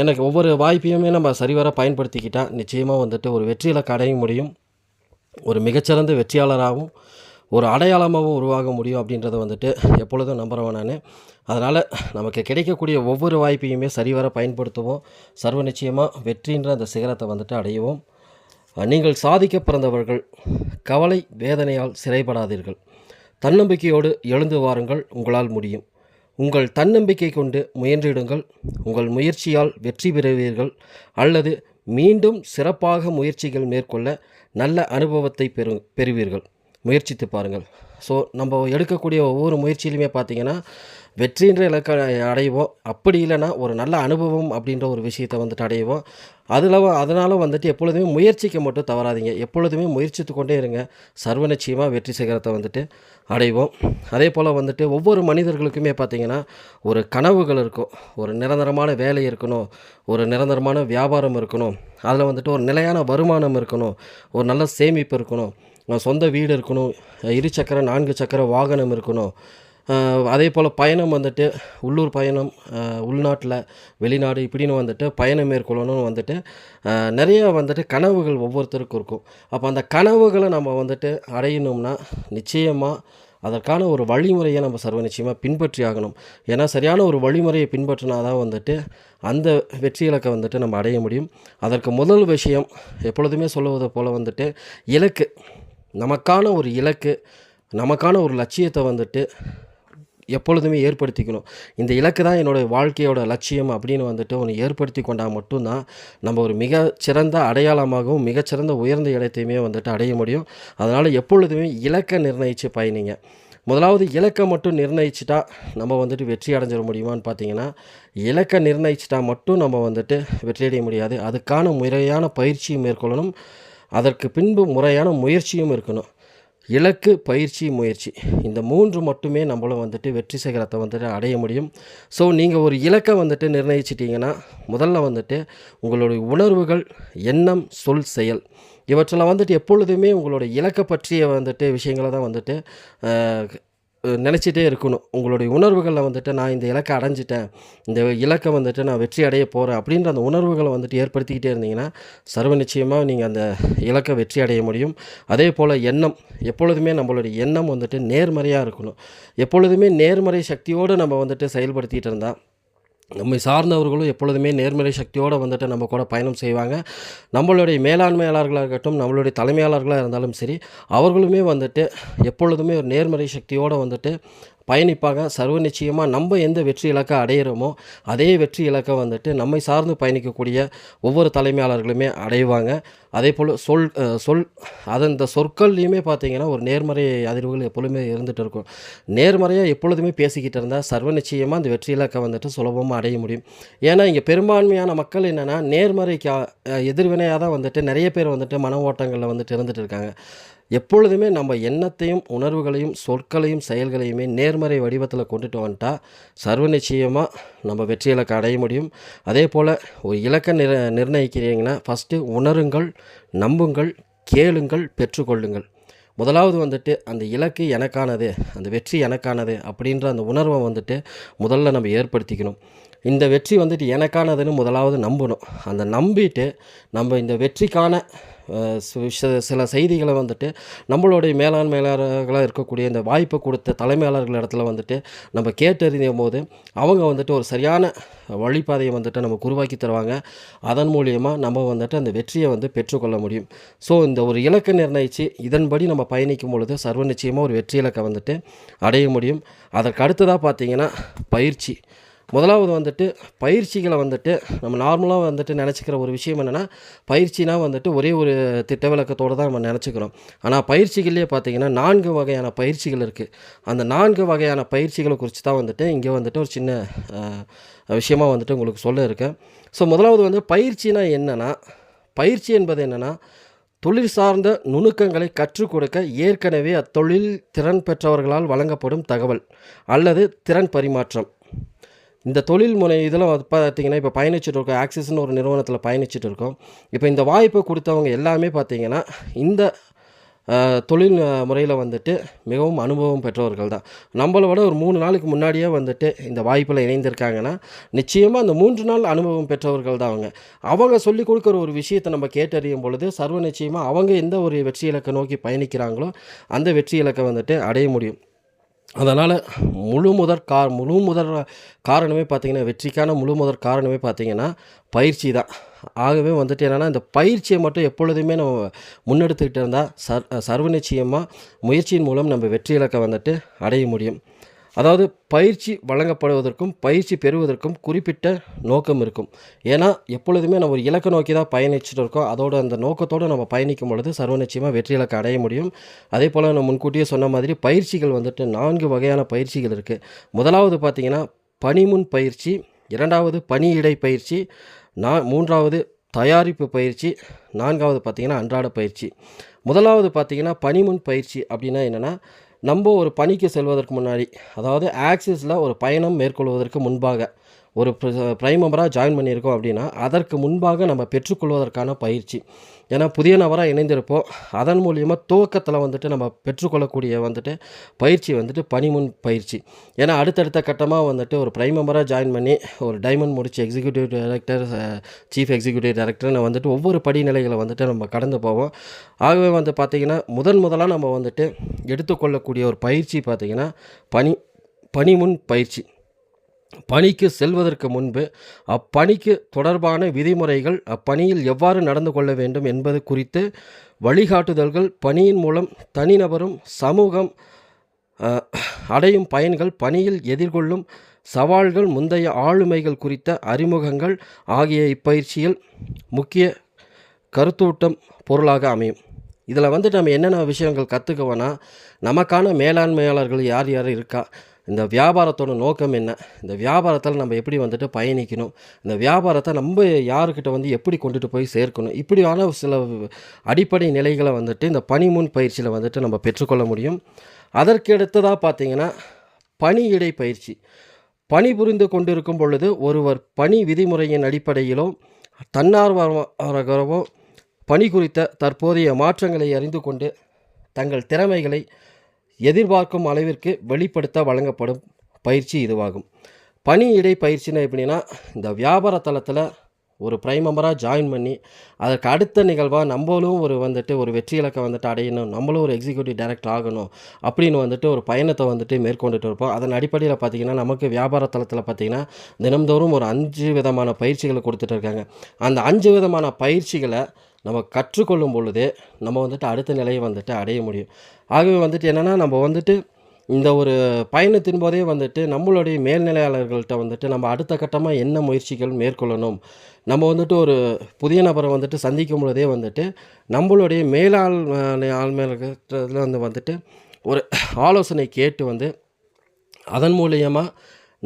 எனக்கு ஒவ்வொரு வாய்ப்பையுமே நம்ம சரிவர பயன்படுத்திக்கிட்டால் நிச்சயமாக வந்துட்டு ஒரு வெற்றியில் கடையும் முடியும். ஒரு மிகச்சிறந்த வெற்றியாளராகவும் ஒரு அடையாளமாகவும் உருவாக முடியும் அப்படின்றத வந்துட்டு எப்பொழுதும் நம்புகிறவன் நான். அதனால் நமக்கு கிடைக்கக்கூடிய ஒவ்வொரு வாய்ப்பையுமே சரிவர பயன்படுத்துவோம். சர்வ நிச்சயமாக வெற்றின்ற அந்த சிகரத்தை வந்துட்டு அடையுவோம் நீங்கள் சாதிக்க பிறந்தவர்கள் கவலை வேதனையால் சிறைப்படாதீர்கள். தன்னம்பிக்கையோடு எழுந்து வாருங்கள் உங்களால் முடியும். உங்கள் தன்னம்பிக்கை கொண்டு முயன்றிடுங்கள். உங்கள் முயற்சியால் வெற்றி பெறுவீர்கள். அல்லது மீண்டும் சிறப்பாக முயற்சிகள் மேற்கொள்ள நல்ல அனுபவத்தை பெறு பெறுவீர்கள். முயற்சித்து பாருங்கள். ஸோ நம்ம எடுக்கக்கூடிய ஒவ்வொரு முயற்சியிலுமே பார்த்தீங்கன்னா வெற்றின்ற இலக்கை அடைவோம். அப்படி இல்லைன்னா ஒரு நல்ல அனுபவம் அப்படின்ற ஒரு விஷயத்தை வந்துட்டு அடைவோம். அதில் அதனால் வந்துட்டு எப்பொழுதுமே முயற்சிக்க மட்டும் தவறாதீங்க. எப்பொழுதுமே முயற்சித்து கொண்டே இருங்க. சர்வ நிச்சயமாக வெற்றி சிகரத்தை வந்துட்டு அடைவோம். அதே போல் வந்துட்டு ஒவ்வொரு மனிதர்களுக்குமே பார்த்திங்கன்னா ஒரு கனவுகள் இருக்கும். ஒரு நிரந்தரமான வேலை இருக்கணும். ஒரு நிரந்தரமான வியாபாரம் இருக்கணும். அதில் வந்துட்டு ஒரு நிலையான வருமானம் இருக்கணும். ஒரு நல்ல சேமிப்பு இருக்கணும். சொந்த வீடு இருக்கணும் இருசக்கர நான்கு சக்கர வாகனம் இருக்கணும். அதே போல் பயணம் வந்துட்டு உள்ளூர் பயணம் உள்நாட்டில் வெளிநாடு இப்படின்னு வந்துட்டு பயணம் மேற்கொள்ளணும்னு வந்துட்டு நிறைய வந்துட்டு கனவுகள் ஒவ்வொருத்தருக்கும் இருக்கும். அப்போ அந்த கனவுகளை நம்ம வந்துட்டு அடையணும்னா நிச்சயமாக அதற்கான ஒரு வழிமுறையை நம்ம சர்வ நிச்சயமாக பின்பற்றி ஆகணும். ஏன்னா சரியான ஒரு வழிமுறையை பின்பற்றினா தான் வந்துட்டு அந்த வெற்றி இலக்கை வந்துட்டு நம்ம அடைய முடியும். அதற்கு முதல் விஷயம் எப்பொழுதுமே சொல்லுவது போல் வந்துட்டு இலக்கு. நமக்கான ஒரு இலக்கு நமக்கான ஒரு லட்சியத்தை வந்துட்டு எப்பொழுதுமே ஏற்படுத்திக்கணும். இந்த இலக்கு தான் என்னோடய வாழ்க்கையோட லட்சியம் அப்படின்னு வந்துட்டு ஒன்று ஏற்படுத்தி கொண்டால் மட்டும்தான் நம்ம ஒரு மிக சிறந்த அடையாளமாகவும் மிகச்சிறந்த உயர்ந்த இடத்தையுமே வந்துட்டு அடைய முடியும். அதனால் எப்பொழுதுமே இலக்கை நிர்ணயித்து பயணிங்க. முதலாவது இலக்கை மட்டும் நிர்ணயிச்சிட்டா நம்ம வந்துட்டு வெற்றி அடைஞ்சிட முடியுமான்னு பார்த்தீங்கன்னா இலக்கை நிர்ணயிச்சிட்டா மட்டும் நம்ம வந்துட்டு வெற்றி அடைய முடியாது. அதுக்கான முறையான பயிற்சியும் மேற்கொள்ளணும். அதற்கு பின்பு முறையான முயற்சியும் இருக்கணும். இலக்கு பயிற்சி முயற்சி. இந்த மூன்று மட்டுமே நம்மளும் வந்துட்டு வெற்றி சிகரத்தை வந்துட்டு அடைய முடியும். ஸோ நீங்கள் ஒரு இலக்கை வந்துட்டு நிர்ணயிச்சிட்டிங்கன்னா முதல்ல வந்துட்டு உங்களுடைய உணர்வுகள் எண்ணம் சொல் செயல். இவற்றில் வந்துட்டு எப்பொழுதுமே உங்களுடைய இலக்கை பற்றிய வந்துட்டு விஷயங்களை தான் வந்துட்டு நினச்சிட்டே இருக்கணும். உங்களுடைய உணர்வுகளில் வந்துட்டு நான் இந்த இலக்கை அடைஞ்சிட்டேன் இந்த இலக்கை வந்துட்டு நான் வெற்றி அடைய போகிறேன் அப்படின்ற அந்த உணர்வுகளை வந்துட்டு ஏற்படுத்திக்கிட்டே இருந்தீங்கன்னா சர்வ நிச்சயமாக நீங்கள் அந்த இலக்கை வெற்றி அடைய முடியும். அதே போல் எண்ணம் எப்பொழுதுமே நம்மளுடைய எண்ணம் வந்துட்டு நேர்மறையாக இருக்கணும். எப்பொழுதுமே நேர்மறை சக்தியோடு நம்ம வந்துட்டு செயல்படுத்திகிட்டு இருந்தால் நம்மை சார்ந்தவர்களும் எப்பொழுதுமே நேர்மறை சக்தியோடு வந்துட்டு நம்ம கூட பயணம் செய்வாங்க. நம்மளுடைய மேலாண்மையாளர்களாக இருக்கட்டும் நம்மளுடைய தலைமையாளர்களாக இருந்தாலும் சரி அவர்களுமே வந்துட்டு எப்பொழுதுமே ஒரு நேர்மறை சக்தியோடு வந்துட்டு பயணிப்பாங்க. சர்வ நிச்சயமாக நம்ம எந்த வெற்றி இலக்கை அடையிறோமோ அதே வெற்றி இலக்கை வந்துட்டு நம்மை சார்ந்து பயணிக்கக்கூடிய ஒவ்வொரு தலைமையாளர்களுமே அடைவாங்க. அதே போல் சொல் சொல் அது அந்த சொற்கள்லையுமே பார்த்தீங்கன்னா ஒரு நேர்மறை அதிர்வுகள் எப்பொழுதுமே இருந்துகிட்டு இருக்கும். நேர்மறையாக எப்பொழுதுமே பேசிக்கிட்டு இருந்தால் சர்வ நிச்சயமாக அந்த வெற்றி இலக்கை வந்துட்டு சுலபமாக அடைய முடியும். ஏன்னா இங்கே பெரும்பான்மையான மக்கள் என்னென்னா நேர்மறைக்கு எதிர்வினையாக தான் வந்துட்டு நிறைய பேர் வந்துட்டு மன ஓட்டங்களில் வந்துட்டு இருந்துகிட்டு இருக்காங்க. எப்பொழுதுமே நம்ம எண்ணத்தையும் உணர்வுகளையும் சொற்களையும் செயல்களையுமே நேர்மறை வடிவத்தில் கொண்டுட்டு வந்துட்டா சர்வ நிச்சயமாக நம்ம வெற்றி இலக்கை அடைய முடியும். அதே போல் ஒரு இலக்கை நிர நிர்ணயிக்கிறீங்கன்னா ஃபஸ்ட்டு உணருங்கள் நம்புங்கள் கேளுங்கள் பெற்றுக்கொள்ளுங்கள். முதலாவது வந்துட்டு அந்த இலக்கு எனக்கானது அந்த வெற்றி எனக்கானது அப்படின்ற அந்த உணர்வை வந்துட்டு முதல்ல நம்ம ஏற்படுத்திக்கணும். இந்த வெற்றி வந்துட்டு எனக்கானதுன்னு முதலாவது நம்பணும். அந்த நம்பிட்டு நம்ம இந்த வெற்றிக்கான சில செய்திகளை வந்துட்டு நம்மளுடைய மேலாண்மையாளர்களாக இருக்கக்கூடிய இந்த வாய்ப்பை கொடுத்த தலைமையாளர்கள் இடத்துல வந்துட்டு நம்ம கேட்டறியும் போது அவங்க வந்துட்டு ஒரு சரியான வழிபாதையை வந்துட்டு நமக்கு உருவாக்கி தருவாங்க. அதன் மூலியமாக நம்ம வந்துட்டு அந்த வெற்றியை வந்து பெற்றுக்கொள்ள முடியும். ஸோ இந்த ஒரு இலக்கை நிர்ணயித்து இதன்படி நம்ம பயணிக்கும் பொழுது சர்வ நிச்சயமாக ஒரு வெற்றி இலக்கை வந்துட்டு அடைய முடியும். அதற்கு அடுத்ததாக பார்த்திங்கன்னா பயிற்சி. முதலாவது வந்துட்டு பயிற்சிகளை வந்துட்டு நம்ம நார்மலாக வந்துட்டு நினச்சிக்கிற ஒரு விஷயம் என்னென்னா பயிற்சினா வந்துட்டு ஒரே ஒரு திட்ட விளக்கத்தோடு தான் நம்ம நினச்சிக்கிறோம். ஆனால் பயிற்சிகள்லேயே பார்த்தீங்கன்னா நான்கு வகையான பயிற்சிகள் இருக்குது அந்த நான்கு வகையான பயிற்சிகளை குறித்து தான் வந்துட்டு இங்கே வந்துட்டு ஒரு சின்ன விஷயமாக வந்துட்டு உங்களுக்கு சொல்ல இருக்கேன். ஸோ முதலாவது வந்து பயிற்சினா என்னென்னா பயிற்சி என்பது என்னென்னா தொழில் சார்ந்த நுணுக்கங்களை கற்றுக் கொடுக்க ஏற்கனவே அத்தொழில் திறன் பெற்றவர்களால் வழங்கப்படும் தகவல் அல்லது திறன் பரிமாற்றம். இந்த தொழில் முனை இதில் பார்த்தீங்கன்னா இப்போ பயணிச்சுட்டு இருக்கோம் ஆக்சிஸ்னு ஒரு நிறுவனத்தில் பயணிச்சுட்டு இருக்கோம். இப்போ இந்த வாய்ப்பை கொடுத்தவங்க எல்லாமே பார்த்தீங்கன்னா இந்த தொழில் முறையில் வந்துட்டு மிகவும் அனுபவம் பெற்றவர்கள் தான். நம்மளை விட ஒரு மூணு நாளுக்கு முன்னாடியே வந்துட்டு இந்த வாய்ப்பில் இணைந்திருக்காங்கன்னா நிச்சயமாக அந்த மூன்று நாள் அனுபவம் பெற்றவர்கள் தான் அவங்க. அவங்க சொல்லிக் கொடுக்குற ஒரு விஷயத்தை நம்ம கேட்டறியும் பொழுது சர்வ நிச்சயமாக அவங்க எந்த ஒரு வெற்றி இலக்கை நோக்கி பயணிக்கிறாங்களோ அந்த வெற்றி இலக்கை வந்துட்டு அடைய முடியும். அதனால் முழு முதற் கா முழு முதற் காரணமே பார்த்திங்கன்னா வெற்றிக்கான முழு முதற் காரணமே பார்த்திங்கன்னா பயிற்சி தான். ஆகவே வந்துட்டு என்னென்னா இந்த பயிற்சியை மட்டும் எப்பொழுதுமே நம்ம முன்னெடுத்துக்கிட்டு இருந்தால் சர் சர்வ நிச்சயமாக முயற்சியின் மூலம் நம்ம வெற்றி இலக்கை வந்துட்டு அடைய முடியும். அதாவது பயிற்சி வழங்கப்படுவதற்கும் பயிற்சி பெறுவதற்கும் குறிப்பிட்ட நோக்கம் இருக்கும். ஏன்னா எப்பொழுதுமே நம்ம ஒரு இலக்கை நோக்கி தான் பயணிச்சுட்டு இருக்கோம். அதோட அந்த நோக்கத்தோடு நம்ம பயணிக்கும் பொழுது சர்வ நிச்சயமாக வெற்றி இலக்கை அடைய முடியும். அதே போல் நான் முன்கூட்டியே சொன்ன மாதிரி பயிற்சிகள் வந்துட்டு நான்கு வகையான பயிற்சிகள் இருக்குது முதலாவது பார்த்திங்கன்னா பணிமுன் பயிற்சி இரண்டாவது பணியிடை பயிற்சி நான் மூன்றாவது தயாரிப்பு பயிற்சி நான்காவது பார்த்திங்கன்னா அன்றாட பயிற்சி. முதலாவது பார்த்திங்கன்னா பனிமுன் பயிற்சி அப்படின்னா என்னென்னா நம்ம ஒரு பணிக்கு செல்வதற்கு முன்னாடி அதாவது ஆக்சிஸில் ஒரு பயணம் மேற்கொள்வதற்கு முன்பாக ஒரு ப்ரைம் மெம்பராக ஜாயின் பண்ணியிருக்கோம் அப்படின்னா அதற்கு முன்பாக நம்ம பெற்றுக்கொள்வதற்கான பயிற்சி. ஏன்னா புதிய நபராக இணைந்திருப்போம். அதன் மூலியமாக துவக்கத்தில் வந்துட்டு நம்ம பெற்றுக்கொள்ளக்கூடிய வந்துட்டு பயிற்சி வந்துட்டு பணிமுன் பயிற்சி. ஏன்னா அடுத்தடுத்த கட்டமாக வந்துட்டு ஒரு ப்ரைம் மெம்பராக ஜாயின் பண்ணி ஒரு டைமண்ட் முடிச்சு எக்ஸிக்யூட்டிவ் டைரக்டர் சீஃப் எக்ஸிக்யூட்டிவ் டைரக்டர்னு வந்துட்டு ஒவ்வொரு படிநிலைகளை வந்துட்டு நம்ம கடந்து போவோம். ஆகவே வந்து பார்த்திங்கன்னா முதன் முதலாக நம்ம வந்துட்டு எடுத்துக்கொள்ளக்கூடிய ஒரு பயிற்சி பார்த்திங்கன்னா பணி பனிமுன் பயிற்சி. பணிக்கு செல்வதற்கு முன்பு அப்பணிக்கு தொடர்பான விதிமுறைகள் அப்பணியில் எவ்வாறு நடந்து கொள்ள வேண்டும் என்பது குறித்து வழிகாட்டுதல்கள் பணியின் மூலம் தனிநபரும் சமூகம் அடையும் பயன்கள் பணியில் எதிர்கொள்ளும் சவால்கள் முந்தைய ஆளுமைகள் குறித்த அறிமுகங்கள் ஆகிய இப்பயிற்சியில் முக்கிய கருத்தூட்டம் பொருளாக அமையும். இதில் வந்துட்டு நம்ம என்னென்ன விஷயங்கள் கற்றுக்குவோன்னா நமக்கான மேலாண்மையாளர்கள் யார் யார் இருக்கா இந்த வியாபாரத்தோட நோக்கம் என்ன? இந்த வியாபாரத்தில் நம்ம எப்படி வந்துட்டு பயணிக்கணும்? இந்த வியாபாரத்தை நம்ம யாருக்கிட்ட வந்து எப்படி கொண்டுட்டு போய் சேர்க்கணும்? இப்படியான சில அடிப்படை நிலைகளை வந்துட்டு இந்த பனிமுன் பயிற்சியில் வந்துட்டு நம்ம பெற்றுக்கொள்ள முடியும். அதற்கு அடுத்ததாக பார்த்தீங்கன்னா பணியிடை பயிற்சி. பணிபுரிந்து கொண்டிருக்கும் பொழுது ஒருவர் பணி விதிமுறையின் அடிப்படையிலோ தன்னார்வரகரவோ பணி குறித்த தற்போதைய மாற்றங்களை அறிந்து கொண்டு தங்கள் திறமைகளை எதிர்பார்க்கும் அளவிற்கு வெளிப்படுத்த வழங்கப்படும் பயிற்சி இதுவாகும். பணியிடை பயிற்சினா எப்படின்னா இந்த வியாபார தளத்தில் ஒரு ப்ரைம் மெம்பராக ஜாயின் பண்ணி அதற்கு அடுத்த நிகழ்வாக நம்மளும் ஒரு வந்துட்டு ஒரு வெற்றி இலக்கை வந்துட்டு அடையணும் நம்மளும் ஒரு எக்ஸிக்யூட்டிவ் டைரக்டர் ஆகணும் அப்படின்னு வந்துட்டு ஒரு பயணத்தை வந்துட்டு மேற்கொண்டுட்டு இருப்போம். அதன் அடிப்படையில் பார்த்திங்கன்னா நமக்கு வியாபார தளத்தில் பார்த்திங்கன்னா தினம்தோறும் ஒரு அஞ்சு விதமான பயிற்சிகளை கொடுத்துட்டு இருக்காங்க. அந்த அஞ்சு விதமான பயிற்சிகளை நம்ம கற்றுக்கொள்ளும் பொழுதே நம்ம வந்துட்டு அடுத்த நிலையை வந்துட்டு அடைய முடியும். ஆகவே வந்துட்டு என்னென்னா நம்ம வந்துட்டு இந்த ஒரு பயணத்தின் போதே வந்துட்டு நம்மளுடைய மேல்நிலையாளர்கள்ட்ட வந்துட்டு நம்ம அடுத்த கட்டமாக என்ன முயற்சிகள் மேற்கொள்ளணும் நம்ம வந்துட்டு ஒரு புதிய நபரை வந்துட்டு சந்திக்கும் பொழுதே வந்துட்டு நம்மளுடைய மேலாள் ஆள்மையில வந்து வந்துட்டு ஒரு ஆலோசனை கேட்டு வந்து அதன் மூலியமாக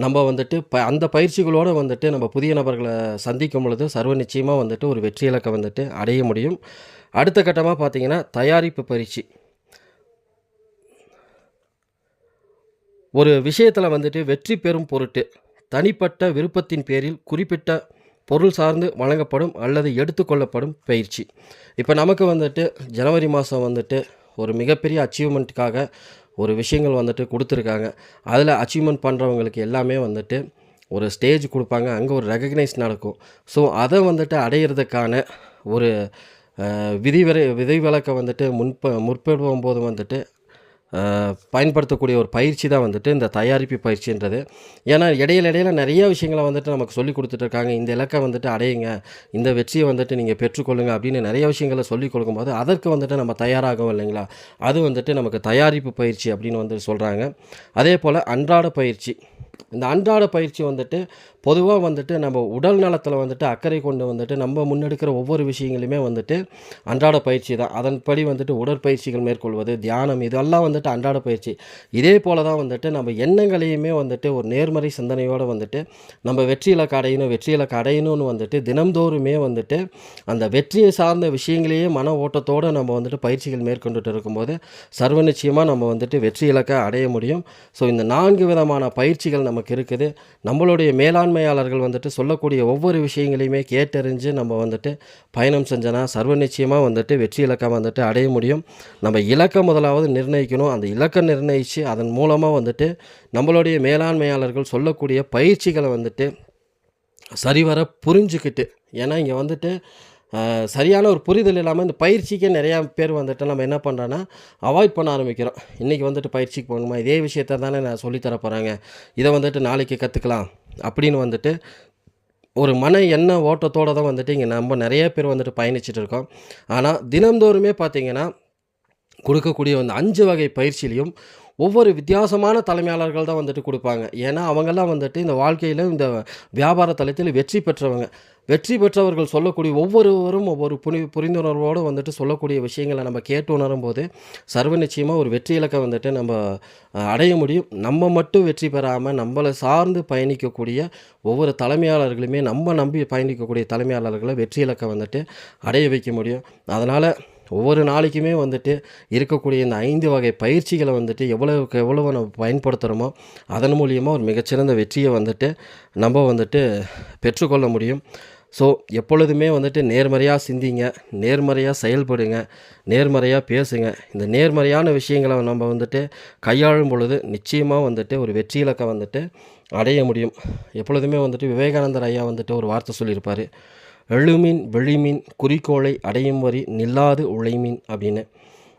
நம்ம வந்துட்டு ப அந்த பயிற்சிகளோடு வந்துட்டு நம்ம புதிய நபர்களை சந்திக்கும் பொழுது சர்வ நிச்சயமாக வந்துட்டு ஒரு வெற்றி இலக்கை வந்துட்டு அடைய முடியும். அடுத்த கட்டமாக பார்த்தீங்கன்னா தயாரிப்பு பயிற்சி. ஒரு விஷயத்தில் வந்துட்டு வெற்றி பெறும் பொருட்டு தனிப்பட்ட விருப்பத்தின் பேரில் குறிப்பிட்ட பொருள் சார்ந்து வழங்கப்படும் அல்லது எடுத்துக்கொள்ளப்படும் பயிற்சி. இப்போ நமக்கு வந்துட்டு ஜனவரி மாதம் வந்துட்டு ஒரு மிகப்பெரிய அச்சீவ்மெண்ட்டுக்காக ஒரு விஷயங்கள் வந்துட்டு கொடுத்துருக்காங்க. அதில் அச்சீவ்மெண்ட் பண்ணுறவங்களுக்கு எல்லாமே வந்துட்டு ஒரு ஸ்டேஜ் கொடுப்பாங்க. அங்கே ஒரு ரெகக்னைஸ் நடக்கும். ஸோ அதை வந்துட்டு அடையிறதுக்கான ஒரு அஹ், விதிவிரை விதிவிலக்கை வந்துட்டு முன்ப முற்படுவும் போது வந்துட்டு பயன்படுத்தக்கூடிய ஒரு பயிற்சி தான் வந்துட்டு இந்த தயாரிப்பு பயிற்சின்றது. ஏன்னா இடையில இடையில நிறைய விஷயங்களை வந்துட்டு நமக்கு சொல்லி கொடுத்துட்ருக்காங்க. இந்த இலக்கை வந்துட்டு அடையுங்க. இந்த வெற்றியை வந்துட்டு நீங்கள் பெற்றுக்கொள்ளுங்க அப்படின்னு நிறைய விஷயங்களை சொல்லிக் கொடுக்கும்போது அதற்கு வந்துட்டு நம்ம தயாராகும் இல்லைங்களா? அது வந்துட்டு நமக்கு தயாரிப்பு பயிற்சி அப்படின்னு வந்து சொல்கிறாங்க அதே போல் அன்றாட பயிற்சி. இந்த அன்றாட பயிற்சி வந்துட்டு பொதுவாக வந்துட்டு நம்ம உடல் நலத்தில் வந்துட்டு அக்கறை கொண்டு வந்துட்டு நம்ம முன்னெடுக்கிற ஒவ்வொரு விஷயங்களுமே வந்துட்டு அன்றாட பயிற்சி தான். அதன்படி வந்துட்டு உடற்பயிற்சிகள் மேற்கொள்வது தியானம் இதெல்லாம் வந்துட்டு அன்றாட பயிற்சி. இதே போல தான் வந்துட்டு நம்ம எண்ணங்களையுமே வந்துட்டு ஒரு நேர்மறை சிந்தனையோடு வந்துட்டு நம்ம வெற்றியில் கடையணும் வெற்றியில் கடையணும்னு வந்துட்டு தினம்தோறுமே வந்துட்டு அந்த வெற்றியை சார்ந்த விஷயங்களையே மன ஓட்டத்தோடு நம்ம வந்துட்டு பயிற்சிகள் மேற்கொண்டுட்டு இருக்கும்போது சர்வ நிச்சயமாக நம்ம வந்துட்டு வெற்றி இலக்கை அடைய முடியும். ஸோ இந்த நான்கு விதமான பயிற்சிகள் நமக்கு இருக்குது. நம்மளுடைய மேலாண்மை மேலாண்மையாளர்கள் வந்துட்டு சொல்லக்கூடிய ஒவ்வொரு விஷயங்களையுமே கேட்டறிஞ்சு நம்ம வந்துட்டு பயணம் செஞ்சோன்னா சர்வ நிச்சயமாக வந்துட்டு வெற்றி இலக்கம் வந்துட்டு அடைய முடியும். நம்ம இலக்கம் முதலாவது நிர்ணயிக்கணும். அந்த இலக்கை நிர்ணயித்து அதன் மூலமாக வந்துட்டு நம்மளுடைய மேலாண்மையாளர்கள் சொல்லக்கூடிய பயிற்சிகளை வந்துட்டு சரிவர புரிஞ்சுக்கிட்டு ஏன்னா இங்கே வந்துட்டு சரியான ஒரு புரிதல் இல்லாமல் இந்த பயிற்சிக்கே நிறையா பேர் வந்துட்டு நம்ம என்ன பண்ணுறோன்னா அவாய்ட் பண்ண ஆரம்பிக்கிறோம். இன்றைக்கி வந்துட்டு பயிற்சிக்கு போகணுமா? இதே விஷயத்த தானே நான் சொல்லித்தர போகிறாங்க இதை வந்துட்டு நாளைக்கு கற்றுக்கலாம் அப்படின்னு வந்துட்டு ஒரு மன எண்ண ஓட்டத்தோடு தான் வந்துட்டு இங்கே நம்ம நிறைய பேர் வந்துட்டு பயணிச்சுட்டு இருக்கோம். ஆனால் தினந்தோறுமே பார்த்திங்கன்னா கொடுக்கக்கூடிய அந்த அஞ்சு வகை பயிற்சியிலையும் ஒவ்வொரு வித்தியாசமான தலைமையாளர்கள் தான் வந்துட்டு கொடுப்பாங்க. ஏன்னா அவங்கெல்லாம் வந்துட்டு இந்த வாழ்க்கையில் இந்த வியாபார தளத்தில் வெற்றி பெற்றவங்க. வெற்றி பெற்றவர்கள் சொல்லக்கூடிய ஒவ்வொருவரும் ஒவ்வொரு புனி புரிந்துணர்வோடு வந்துட்டு சொல்லக்கூடிய விஷயங்களை நம்ம கேட்டு உணரும் போது சர்வ நிச்சயமாக ஒரு வெற்றி இலக்கை வந்துட்டு நம்ம அடைய முடியும். நம்ம மட்டும் வெற்றி பெறாமல் நம்மளை சார்ந்து பயணிக்கக்கூடிய ஒவ்வொரு தலைமையாளர்களுமே நம்ம நம்பி பயணிக்கக்கூடிய தலைமையாளர்களை வெற்றி இலக்கை வந்துட்டு அடைய வைக்க முடியும். அதனால் ஒவ்வொரு நாளைக்குமே வந்துட்டு இருக்கக்கூடிய இந்த ஐந்து வகை பயிற்சிகளை வந்துட்டு எவ்வளவுக்கு எவ்வளவு நம்ம பயன்படுத்துகிறோமோ அதன் மூலியமாக ஒரு மிகச்சிறந்த வெற்றியை வந்துட்டு நம்ம வந்துட்டு பெற்றுக்கொள்ள முடியும். ஸோ எப்பொழுதுமே வந்துட்டு நேர்மறையாக சிந்திங்க நேர்மறையாக செயல்படுங்க நேர்மறையாக பேசுங்க. இந்த நேர்மறையான விஷயங்களை நம்ம வந்துட்டு கையாளும் பொழுது நிச்சயமாக வந்துட்டு ஒரு வெற்றி இலக்கை வந்துட்டு அடைய முடியும். எப்பொழுதுமே வந்துட்டு விவேகானந்தர் ஐயா வந்துட்டு ஒரு வார்த்தை சொல்லியிருப்பார். எழுமீன் வெளிமீன் குறிக்கோளை அடையும் வரி நில்லாது உழைமீன் அப்படின்னு.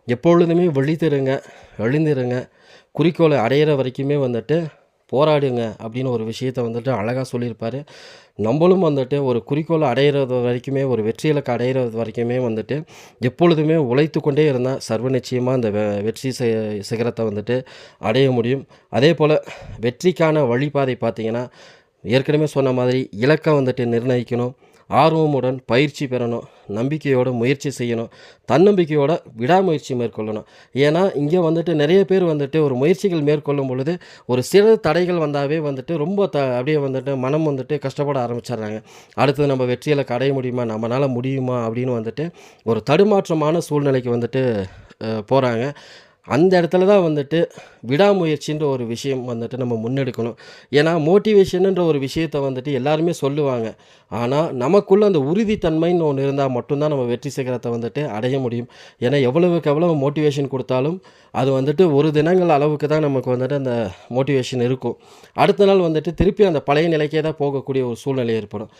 எப்பொழுதுமே விழித்திருங்க எழுந்திருங்க. குறிக்கோளை அடையிற வரைக்குமே வந்துட்டு போராடுங்க அப்படின்னு ஒரு விஷயத்தை வந்துட்டு அழகாக சொல்லியிருப்பார். நம்மளும் வந்துட்டு ஒரு குறிக்கோளை அடையிறது வரைக்குமே ஒரு வெற்றி இலக்கை அடையிறது வரைக்குமே வந்துட்டு எப்பொழுதுமே உழைத்து கொண்டே இருந்தால் சர்வ நிச்சயமாக அந்த வெ- வெற்றி சிகரத்தை வந்துட்டு அடைய முடியும். அதே போல் வெற்றிக்கான வழிபாதை பார்த்திங்கன்னா ஏற்கனவே சொன்ன மாதிரி இலக்கை வந்துட்டு நிர்ணயிக்கணும். ஆர்வமுடன் பயிற்சி பெறணும் நம்பிக்கையோட முயற்சி செய்யணும் தன்னம்பிக்கையோட விடாமுயற்சி மேற்கொள்ளணும். ஏன்னா இங்கே வந்துட்டு நிறைய பேர் வந்துட்டு ஒரு முயற்சிகள் மேற்கொள்ளும் பொழுது ஒரு சிறு தடைகள் வந்தாவே வந்துட்டு ரொம்ப த அப்படியே வந்துட்டு மனம் வந்துட்டு கஷ்டப்பட ஆரம்பிச்சிடுறாங்க. அடுத்தது நம்ம வெற்றியில் அடைய முடியுமா? நம்மளால் முடியுமா? அப்படின்னு வந்துட்டு ஒரு தடுமாற்றமான சூழ்நிலைக்கு வந்துட்டு போகிறாங்க அந்த இடத்துல தான் வந்துட்டு விடாமுயற்சின்ற ஒரு விஷயம் வந்துட்டு நம்ம முன்னெடுக்கணும். ஏன்னா மோட்டிவேஷனுன்ற ஒரு விஷயத்தை வந்துட்டு எல்லாருமே சொல்லுவாங்க. ஆனால் நமக்குள்ளே அந்த உறுதித்தன்மைன்னு ஒன்று இருந்தால் மட்டும்தான் நம்ம வெற்றி சிகரத்தை வந்துட்டு அடைய முடியும். ஏன்னா எவ்வளவுக்கு எவ்வளவு மோட்டிவேஷன் கொடுத்தாலும் அது வந்துட்டு ஒரு தினங்கள் அளவுக்கு தான் நமக்கு வந்துட்டு அந்த மோட்டிவேஷன் இருக்கும். அடுத்த நாள் வந்துட்டு திருப்பி அந்த பழைய நிலைக்கே தான் போகக்கூடிய ஒரு சூழ்நிலை ஏற்படும்.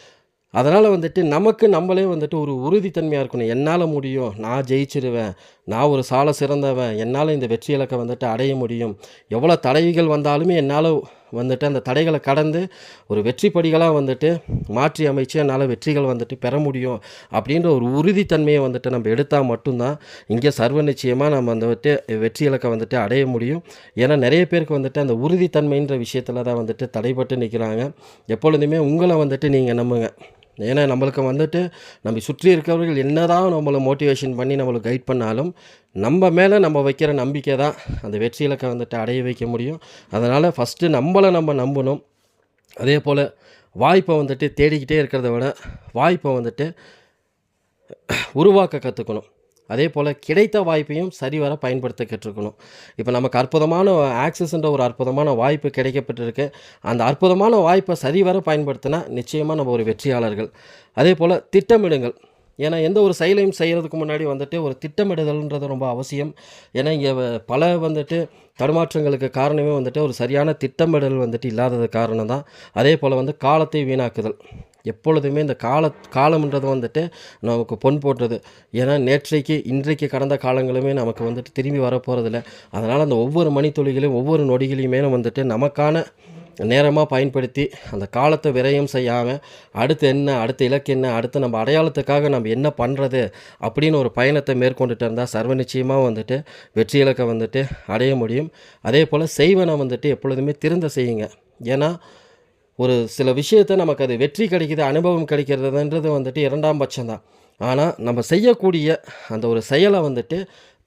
அதனால் வந்துட்டு நமக்கு நம்மளே வந்துட்டு ஒரு உறுதித்தன்மையாக இருக்கணும். என்னால் முடியும்? நான் ஜெயிச்சிருவேன். நான் ஒரு சால சிறந்தவன். என்னால் இந்த வெற்றி இலக்கை வந்துட்டு அடைய முடியும். எவ்வளோ தடைகள் வந்தாலுமே என்னால் வந்துட்டு அந்த தடைகளை கடந்து ஒரு வெற்றி படிகளாக வந்துட்டு மாற்றி அமைச்சு என்னால் வெற்றிகள் வந்துட்டு பெற முடியும் அப்படின்ற ஒரு உறுதித்தன்மையை வந்துட்டு நம்ம எடுத்தால் மட்டும்தான் இங்கே சர்வ நிச்சயமாக நம்ம வந்துட்டு வெற்றி இலக்கை வந்துட்டு அடைய முடியும். ஏன்னா நிறைய பேருக்கு வந்துட்டு அந்த உறுதித்தன்மைன்ற விஷயத்தில் தான் வந்துட்டு தடைப்பட்டு நிற்கிறாங்க எப்பொழுதுமே உங்களை வந்துட்டு நீங்கள் நம்புங்க. ஏன்னா நம்மளுக்கு வந்துட்டு நம்ம சுற்றி இருக்கிறவர்கள் என்னதான் நம்மளை மோட்டிவேஷன் பண்ணி நம்மளை கைட் பண்ணாலும் நம்ம மேலே நம்ம வைக்கிற நம்பிக்கை தான் அந்த வெற்றி இலக்கை வந்துட்டு அடைய வைக்க முடியும். அதனால் ஃபஸ்ட்டு நம்மளை நம்ம நம்பணும். அதே போல் வாய்ப்பை வந்துட்டு தேடிக்கிட்டே இருக்கிறத விட வாய்ப்பை வந்துட்டு உருவாக்க கற்றுக்கணும் அதே போல் கிடைத்த வாய்ப்பையும் சரிவர பயன்படுத்த கற்றுக்கணும். இப்போ நமக்கு அற்புதமான ஆக்சஸ்ன்ற ஒரு அற்புதமான வாய்ப்பு கிடைக்கப்பட்டிருக்கு. அந்த அற்புதமான வாய்ப்பை சரிவர பயன்படுத்தினா நிச்சயமாக நம்ம ஒரு வெற்றியாளர்கள். அதே போல் திட்டமிடுங்கள். ஏன்னா எந்த ஒரு செயலையும் செய்கிறதுக்கு முன்னாடி வந்துட்டு ஒரு திட்டமிடுதல்ன்றது ரொம்ப அவசியம். ஏன்னா இங்கே பல வந்துட்டு தடுமாற்றங்களுக்கு காரணமே வந்துட்டு ஒரு சரியான திட்டமிடல் வந்துட்டு இல்லாதது காரணம் தான் அதே போல் வந்து காலத்தை வீணாக்குதல். எப்பொழுதுமே இந்த கால காலம்ன்றது வந்துட்டு நமக்கு பொன் போட்டுறது ஏன்னா நேற்றைக்கு இன்றைக்கு கடந்த காலங்களுமே நமக்கு வந்துட்டு திரும்பி வரப்போகிறதில்ல அதனால் அந்த ஒவ்வொரு மணித்துளிகளையும் ஒவ்வொரு நொடிகளையுமே வந்துட்டு நமக்கான நேரமாக பயன்படுத்தி அந்த காலத்தை விரயம் செய்யாமல் அடுத்து என்ன அடுத்த இலக்கு என்ன அடுத்து நம்ம அடையாளத்துக்காக நம்ம என்ன பண்ணுறது அப்படின்னு ஒரு பயணத்தை மேற்கொண்டுட்டு இருந்தால் சர்வ நிச்சயமாக வந்துட்டு வெற்றி இலக்கை வந்துட்டு அடைய முடியும். அதே போல் செய்வனை வந்துட்டு எப்பொழுதுமே திருந்த செய்யுங்க. ஏன்னா ஒரு சில விஷயத்தை நமக்கு அது வெற்றி கிடைக்கிது அனுபவம் கிடைக்கிறதுன்றது வந்துட்டு இரண்டாம் பட்சம்தான். ஆனால் நம்ம செய்யக்கூடிய அந்த ஒரு செயலை வந்துட்டு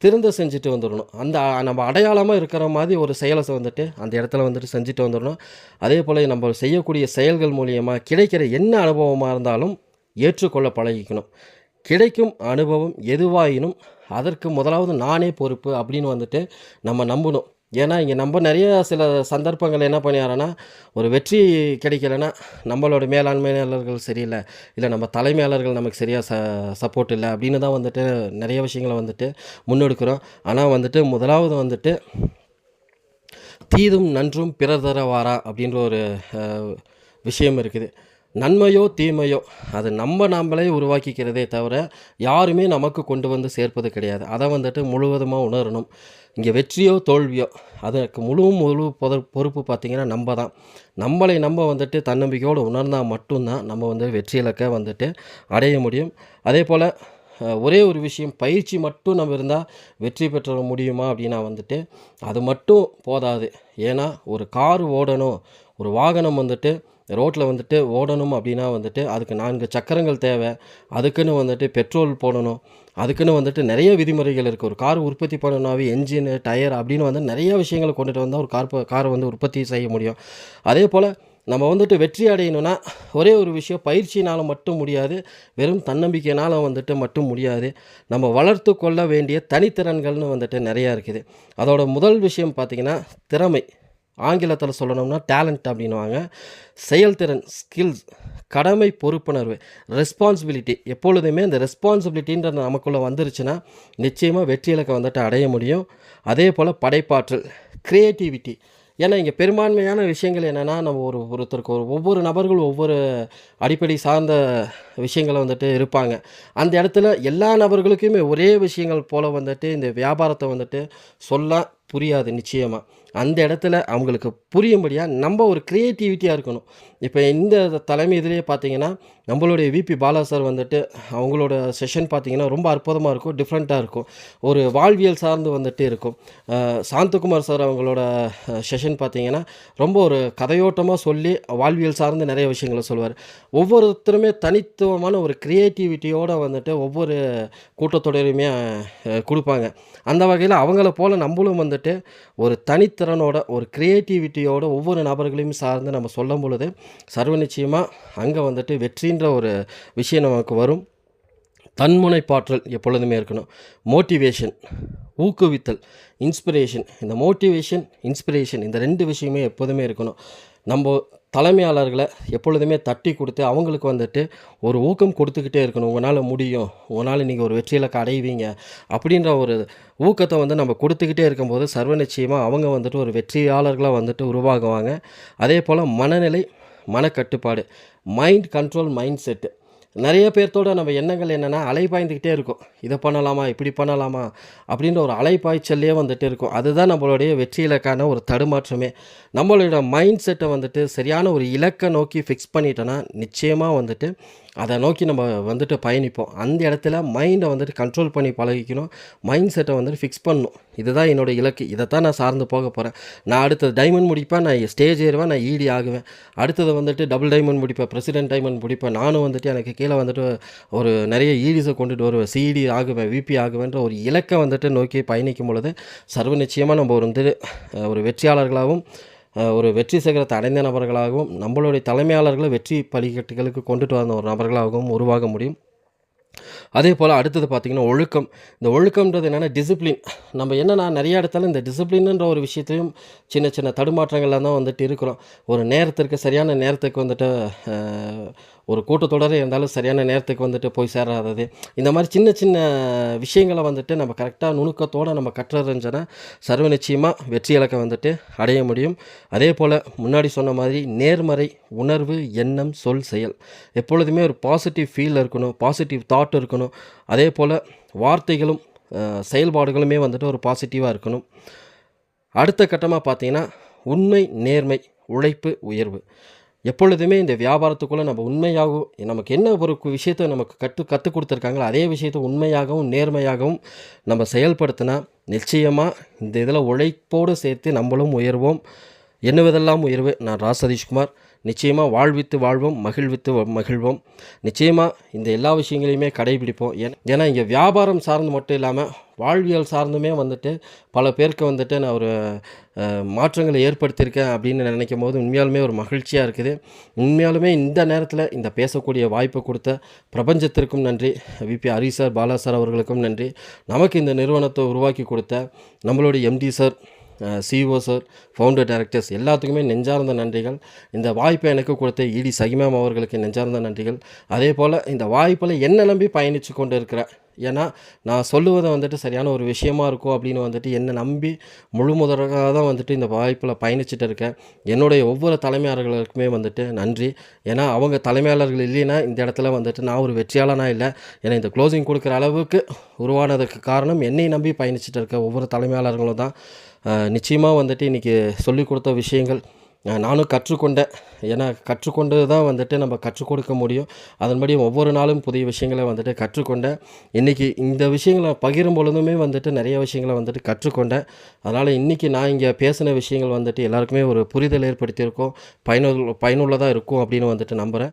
திருந்த செஞ்சுட்டு வந்துடணும். அந்த நம்ம அடையாளமாக இருக்கிற மாதிரி ஒரு செயலை வந்துட்டு அந்த இடத்துல வந்துட்டு செஞ்சுட்டு வந்துடணும். அதே போல் நம்ம செய்யக்கூடிய செயல்கள் மூலியமாக கிடைக்கிற என்ன அனுபவமாக இருந்தாலும் ஏற்றுக்கொள்ள பழகிக்கணும். கிடைக்கும் அனுபவம் எதுவாயினும் அதற்கு முதலாவது நானே பொறுப்பு அப்படின்னு வந்துட்டு நம்ம நம்பணும். ஏன்னா இங்கே நம்ம நிறைய சில சந்தர்ப்பங்கள் என்ன பண்ணிடுறோன்னா ஒரு வெற்றி கிடைக்கலன்னா நம்மளோட மேலாண்மையாளர்கள் சரியில்லை இல்லை நம்ம தலைமையாளர்கள் நமக்கு சரியாக ச சப்போர்ட் இல்லை அப்படின்னு தான் வந்துட்டு நிறைய விஷயங்களை வந்துட்டு முன்னெடுக்கிறோம். ஆனால் வந்துட்டு முதலாவது வந்துட்டு தீதும் நன்றும் பிறர் தர வாரா அப்படின்ற ஒரு விஷயம் இருக்குது. நன்மையோ தீமையோ அது நம்ம நாமளே உருவாக்கிக்கிறதே தவிர யாருமே நமக்கு கொண்டு வந்து சேர்ப்பது கிடையாது. அதை வந்துட்டு முழுவதுமாக உணரணும். இங்கே வெற்றியோ தோல்வியோ அதற்கு முழு முழு பொத பொறுப்பு பார்த்திங்கன்னா நம்ம தான். நம்மளை நம்ம வந்துட்டு தன்னம்பிக்கையோடு உணர்ந்தால் மட்டும்தான் நம்ம வந்து வெற்றி இலக்கை வந்துட்டு அடைய முடியும். அதே போல் ஒரே ஒரு விஷயம் பயிற்சி மட்டும் நம்ம இருந்தால் வெற்றி பெற்ற முடியுமா அப்படின்னா வந்துட்டு அது மட்டும் போதாது. ஏன்னா ஒரு கார் ஓடணும் ஒரு வாகனம் வந்துட்டு ரோட்டில் வந்துட்டு ஓடணும் அப்படின்னா வந்துட்டு அதுக்கு நான்கு சக்கரங்கள் தேவை. அதுக்குன்னு வந்துட்டு பெட்ரோல் போடணும். அதுக்குன்னு வந்துட்டு நிறைய விதிமுறைகள் இருக்குது ஒரு கார் உற்பத்தி பண்ணணும்னாவே என்ஜின் டயர் அப்படின்னு வந்து நிறைய விஷயங்களை கொண்டுட்டு வந்தால் ஒரு கார் காரை வந்து உற்பத்தி செய்ய முடியும். அதே போல் நம்ம வந்துட்டு வெற்றி அடையணும்னா ஒரே ஒரு விஷயம் பயிற்சினால் மட்டும் முடியாது. வெறும் தன்னம்பிக்கையினால் வந்துட்டு மட்டும் முடியாது. நம்ம வளர்த்து கொள்ள வேண்டிய தனித்திறன்கள்னு வந்துட்டு நிறையா இருக்குது. அதோட முதல் விஷயம் பார்த்திங்கன்னா திறமை. ஆங்கிலத்தில் சொல்லணும்னா டேலண்ட் அப்படின்னுவாங்க. செயல்திறன் ஸ்கில்ஸ் கடமை பொறுப்புணர்வு ரெஸ்பான்சிபிலிட்டி எப்பொழுதுமே இந்த ரெஸ்பான்சிபிலிட்டின்ற நமக்குள்ளே வந்துருச்சுன்னா நிச்சயமாக வெற்றி இலக்கை வந்துட்டு அடைய முடியும். அதே போல் படைப்பாற்றல் க்ரியேட்டிவிட்டி ஏன்னா இங்கே பெரும்பான்மையான விஷயங்கள் என்னென்னா நம்ம ஒரு ஒருத்தருக்கு ஒரு ஒவ்வொரு நபர்களும் ஒவ்வொரு அடிப்படை சார்ந்த விஷயங்களை வந்துட்டு இருப்பாங்க. அந்த இடத்துல எல்லா நபர்களுக்குமே ஒரே விஷயங்கள் போல் வந்துட்டு இந்த வியாபாரத்தை வந்துட்டு சொல்ல புரியாது நிச்சயமாக அந்த இடத்துல அவங்களுக்கு புரியும்படியாக நம்ம ஒரு க்ரியேட்டிவிட்டியாக இருக்கணும். இப்போ இந்த தலைமை இதிலே பார்த்தீங்கன்னா நம்மளுடைய விபி பாலா சார் வந்துட்டு அவங்களோட செஷன் பார்த்திங்கன்னா ரொம்ப அற்புதமாக இருக்கும் டிஃப்ரெண்ட்டாக இருக்கும். ஒரு வாழ்வியல் சார்ந்து வந்துட்டு இருக்கும். சாந்தகுமார் சார் அவங்களோட செஷன் பார்த்திங்கன்னா ரொம்ப ஒரு கதையோட்டமாக சொல்லி வாழ்வியல் சார்ந்து நிறைய விஷயங்களை சொல்லுவார் ஒவ்வொருத்தருமே தனித்துவமான ஒரு க்ரியேட்டிவிட்டியோடு வந்துட்டு ஒவ்வொரு கூட்டத்தொடரையுமே கொடுப்பாங்க. அந்த வகையில் அவங்கள போல் நம்மளும் வந்துட்டு ஒரு தனித்திறனோட ஒரு க்ரியேட்டிவிட்டியோட ஒவ்வொரு நபர்களையும் சார்ந்து நம்ம சொல்லும் பொழுது சர்வ நிச்சயமாக அங்கே வந்துட்டு வெற்றி அப்படின்ற ஒரு விஷயம் நமக்கு வரும். தன்முனைப்பாற்றல் எப்பொழுதுமே இருக்கணும். மோட்டிவேஷன் ஊக்குவித்தல் இன்ஸ்பிரேஷன் இந்த மோட்டிவேஷன் இன்ஸ்பிரேஷன் இந்த ரெண்டு விஷயமே எப்போதுமே இருக்கணும். நம்ம தலைமையாளர்களை எப்பொழுதுமே தட்டி கொடுத்து அவங்களுக்கு வந்துட்டு ஒரு ஊக்கம் கொடுத்துக்கிட்டே இருக்கணும். உங்களால் முடியும். உங்களால் நீங்கள் ஒரு வெற்றியில் அடைவீங்க அப்படின்ற ஒரு ஊக்கத்தை வந்து நம்ம கொடுத்துக்கிட்டே இருக்கும்போது சர்வ நிச்சயமாக அவங்க வந்துட்டு ஒரு வெற்றியாளர்களாக வந்துட்டு உருவாகுவாங்க. அதே போல் மனநிலை மனக்கட்டுப்பாடு. மைண்ட் கண்ட்ரோல் மைண்ட் செட்டு நிறைய பேர்த்தோட நம்ம எண்ணங்கள் என்னென்னா அலைப்பாய்ந்துக்கிட்டே இருக்கும். இதை பண்ணலாமா இப்படி பண்ணலாமா அப்படின்ற ஒரு அலைப்பாய்ச்சல்லே வந்துட்டு இருக்கும். அதுதான் நம்மளுடைய வெற்றியிலக்கான ஒரு தடுமாற்றமே. நம்மளோட மைண்ட் செட்டை வந்துட்டு சரியான ஒரு இலக்கை நோக்கி ஃபிக்ஸ் பண்ணிட்டோன்னா நிச்சயமாக வந்துட்டு அதை நோக்கி நம்ம வந்துட்டு பயணிப்போம். அந்த இடத்துல மைண்டை வந்துட்டு கண்ட்ரோல் பண்ணி பழகிக்கணும். மைண்ட் செட்டை வந்துட்டு ஃபிக்ஸ் பண்ணணும். இதுதான் என்னோடய இலக்கு. இதைத்தான் நான் சார்ந்து போக போகிறேன் நான் அடுத்தது டைமண்ட் முடிப்பேன். நான் ஸ்டேஜ் ஏறுவேன். நான் ஈடி ஆகுவேன். அடுத்தது வந்துட்டு டபுள் டைமண்ட் முடிப்பேன். பிரசிடென்ட் டைமண்ட் முடிப்பேன். நானும் வந்துட்டு எனக்கு கீழே வந்துட்டு ஒரு நிறைய e ஈடிஸை கொண்டுட்டு வருவேன். சிஇடி ஆகுவேன். விபி ஆகுவேன்ற ஒரு இலக்கை வந்துட்டு நோக்கி பயணிக்கும் பொழுது சர்வ நிச்சயமாக நம்ம ஒரு வந்து ஒரு வெற்றியாளர்களாகவும் ஒரு வெற்றி சிகரத்தை அடைந்த நபர்களாகவும் நம்மளுடைய தலைமையாளர்களை வெற்றி பலிக்கட்டுகளுக்கு கொண்டுட்டு வந்த ஒரு நபர்களாகவும் உருவாக முடியும். அதே போல் அடுத்தது பார்த்திங்கன்னா ஒழுக்கம். இந்த ஒழுக்கம்ன்றது என்னென்னா டிசிப்ளின் நம்ம என்னென்னா நிறைய இடத்துல இந்த டிசிப்ளின்ன்ற ஒரு விஷயத்தையும் சின்ன சின்ன தடுமாற்றங்கள்லாம் தான் வந்துட்டு இருக்கிறோம். ஒரு நேரத்திற்கு சரியான நேரத்துக்கு வந்துட்டு ஒரு கூட்டத்தொடரே இருந்தாலும் சரியான நேரத்துக்கு வந்துட்டு போய் சேராதது. இந்த மாதிரி சின்ன சின்ன விஷயங்களை வந்துட்டு நம்ம கரெக்டாக நுணுக்கத்தோடு நம்ம கற்றறிஞ்சோன்னா சர்வ நிச்சயமாக வெற்றி இலக்கை வந்துட்டு அடைய முடியும். அதே போல் முன்னாடி சொன்ன மாதிரி நேர்மறை உணர்வு எண்ணம் சொல் செயல் எப்பொழுதுமே ஒரு பாசிட்டிவ் ஃபீல் இருக்கணும் பாசிட்டிவ் தாட் இருக்கணும். அதே போல் வார்த்தைகளும் செயல்பாடுகளுமே வந்துட்டு ஒரு பாசிட்டிவாக இருக்கணும். அடுத்த கட்டமாக பார்த்தீங்கன்னா உண்மை நேர்மை உழைப்பு உயர்வு. எப்பொழுதுமே இந்த வியாபாரத்துக்குள்ளே நம்ம உண்மையாகவும் நமக்கு என்ன ஒரு விஷயத்தை நமக்கு கற்று கற்றுக் கொடுத்துருக்காங்களோ அதே விஷயத்தை உண்மையாகவும் நேர்மையாகவும் நம்ம செயல்படுத்தினா நிச்சயமாக இந்த இதில் உழைப்போடு சேர்த்து நம்மளும் உயர்வோம். என்னவதெல்லாம் உயர்வு. நான் ரா. சதீஷ்குமார். நிச்சயமாக வாழ்வித்து வாழ்வோம் மகிழ்வித்து வ- மகிழ்வோம். நிச்சயமாக இந்த எல்லா விஷயங்களையுமே கடைபிடிப்போம். ஏன் ஏன்னா இங்கே வியாபாரம் சார்ந்து மட்டும் இல்லாமல் வாழ்வியல் சார்ந்துமே வந்துட்டு பல பேருக்கு வந்துட்டு நான் ஒரு மாற்றங்களை ஏற்படுத்தியிருக்கேன் அப்படின்னு நினைக்கும் போது உண்மையாலுமே ஒரு மகிழ்ச்சியாக இருக்குது. உண்மையாலுமே இந்த நேரத்தில் இந்த பேசக்கூடிய வாய்ப்பு கொடுத்த பிரபஞ்சத்திற்கும் நன்றி. VP Hari sir Bala sir அவர்களுக்கும் நன்றி. நமக்கு இந்த நிறுவனத்தை உருவாக்கி கொடுத்த நம்மளுடைய MD sir CEO sir founder directors எல்லாத்துக்குமே நெஞ்சார்ந்த நன்றிகள். இந்த வாய்ப்பை எனக்கு கொடுத்த இடி சகிமாம் அவர்களுக்கு நெஞ்சார்ந்த நன்றிகள். அதே போல் இந்த வாய்ப்பில் என்ன நம்பி பயணித்து கொண்டு இருக்கிறேன் ஏன்னா நான் சொல்லுவதை வந்துட்டு சரியான ஒரு விஷயமா இருக்கும் அப்படின்னு வந்துட்டு என்னை நம்பி முழு முதலாக தான் வந்துட்டு இந்த வாய்ப்பில் பயணிச்சுட்டு இருக்கேன் என்னுடைய ஒவ்வொரு தலைமையாளர்களுக்குமே வந்துட்டு நன்றி. ஏன்னா அவங்க தலைமையாளர்கள் இல்லைன்னா இந்த இடத்துல வந்துட்டு நான் ஒரு வெற்றியாளனாக இல்லை. ஏன்னா இந்த க்ளோசிங் கொடுக்குற அளவுக்கு உருவானதுக்கு காரணம் என்னை நம்பி பயணிச்சுட்டு இருக்க ஒவ்வொரு தலைமையாளர்களும் தான். நிச்சயமாக வந்துட்டு இன்றைக்கி சொல்லிக் கொடுத்த விஷயங்கள் நானும் கற்றுக்கொண்டேன். ஏன்னா கற்றுக்கொண்டு தான் வந்துட்டு நம்ம கற்றுக் கொடுக்க முடியும். அதன்படி ஒவ்வொரு நாளும் புதிய விஷயங்களை வந்துட்டு கற்றுக்கொண்டேன். இன்றைக்கி இந்த விஷயங்களை பகிரும் பொழுதுமே வந்துட்டு நிறைய விஷயங்களை வந்துட்டு கற்றுக்கொண்டேன். அதனால் இன்றைக்கி நான் இங்கே பேசின விஷயங்கள் வந்துட்டு எல்லாருக்குமே ஒரு புரிதல் ஏற்படுத்தியிருக்கோம். பயனுள்ள பயனுள்ளதாக இருக்கும் அப்படின்னு வந்துட்டு நம்புகிறேன்